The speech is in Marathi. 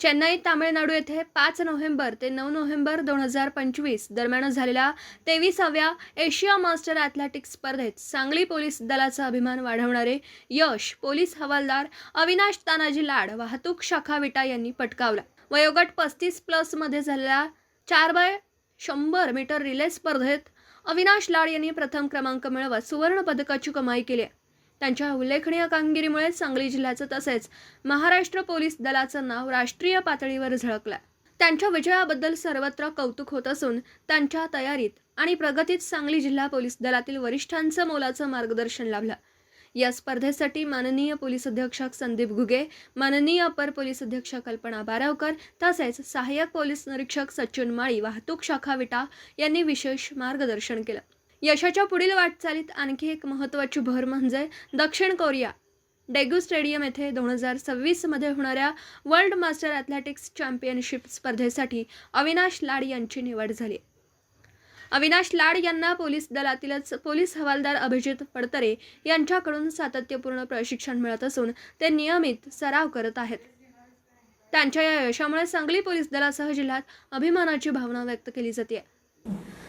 चेन्नई तामिळनाडू येथे पाच नोव्हेंबर ते नऊ नोव्हेंबर दोन हजार पंचवीस दरम्यान झालेल्या तेविसाव्या एशिया मास्टर ॲथलेटिक्स स्पर्धेत सांगली पोलीस दलाचा अभिमान वाढवणारे यश पोलीस हवालदार अविनाश तानाजी लाड वाहतूक शाखा विटा यांनी पटकावला. वयोगट पस्तीस प्लसमध्ये झालेल्या चार बाय शंभर मीटर रिले स्पर्धेत अविनाश लाड यांनी प्रथम क्रमांक मिळवत सुवर्ण पदकाची कमाई केली आहे. त्यांच्या उल्लेखनीय कामगिरीमुळे सांगली जिल्ह्याचं तसेच महाराष्ट्र पोलीस दलाचं नाव राष्ट्रीय पातळीवर झळकलं त्यांच्या विजयाबद्दल सर्वत्र कौतुक होत असून त्यांच्या तयारीत आणि प्रगतीत सांगली जिल्हा पोलीस दलातील वरिष्ठांचं मोलाचं मार्गदर्शन लाभलं. या स्पर्धेसाठी माननीय पोलीस अधीक्षक संदीप घुगे माननीय अपर पोलीस अधीक्षक कल्पना बारावकर तसेच सहाय्यक पोलीस निरीक्षक सचिन माळी वाहतूक शाखा विटा यांनी विशेष मार्गदर्शन केलं. यशाच्या पुढील वाटचालीत आणखी एक महत्त्वाची भर म्हणजे दक्षिण कोरिया. डेग्यू स्टेडियम येथे दोन हजार सव्वीसमध्ये होणाऱ्या वर्ल्ड मास्टर ॲथलेटिक्स चॅम्पियनशिप स्पर्धेसाठी अविनाश लाड यांची निवड झाली. अविनाश लाड यांना पोलीस दलातीलच पोलीस हवालदार अभिजित फडतरे यांच्याकडून सातत्यपूर्ण प्रशिक्षण मिळत असून ते नियमित सराव करत आहेत. त्यांच्या या यशामुळे सांगली पोलीस दलासह जिल्ह्यात अभिमानाची भावना व्यक्त केली जाते.